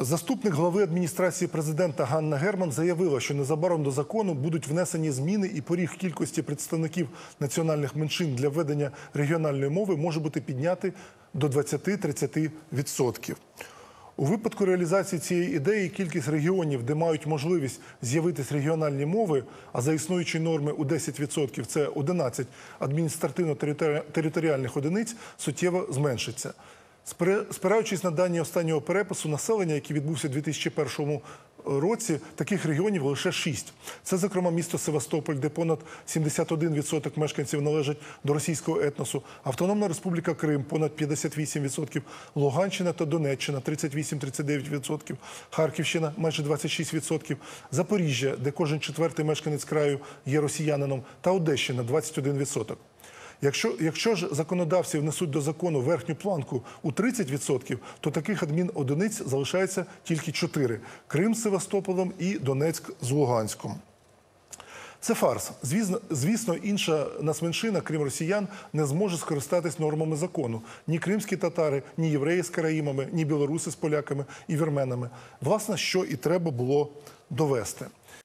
Заступник глави адміністрації президента Ганна Герман заявила, що незабаром до закону будуть внесені зміни, і поріг кількості представників національних меншин для введення регіональної мови може бути піднятий до 20-30%. У випадку реалізації цієї ідеї кількість регіонів, де мають можливість з'явитись регіональні мови, а за існуючі норми у 10% це 11 адміністративно-територіальних одиниць, суттєво зменшиться. Спираючись на дані останнього перепису населення, який відбувся у 2001 році, таких регіонів лише шість. Це, зокрема, місто Севастополь, де понад 71% мешканців належать до російського етносу, Автономна Республіка Крим, понад 58%, Луганщина та Донеччина 38-39%, Харківщина майже 26%, Запоріжжя, де кожен четвертий мешканець краю є росіянином, та Одещина 21%. Якщо, якщо ж законодавці внесуть до закону верхню планку у 30%, то таких адмінодиниць залишається тільки 4 – Крим з Севастополем і Донецьк з Луганськом. Це фарс. Звісно, звісно, інша нацменшина, крім росіян, не зможе скористатись нормами закону. Ні кримські татари, ні євреї з караїмами, ні білоруси з поляками і вірменами. Власне, що і треба було довести.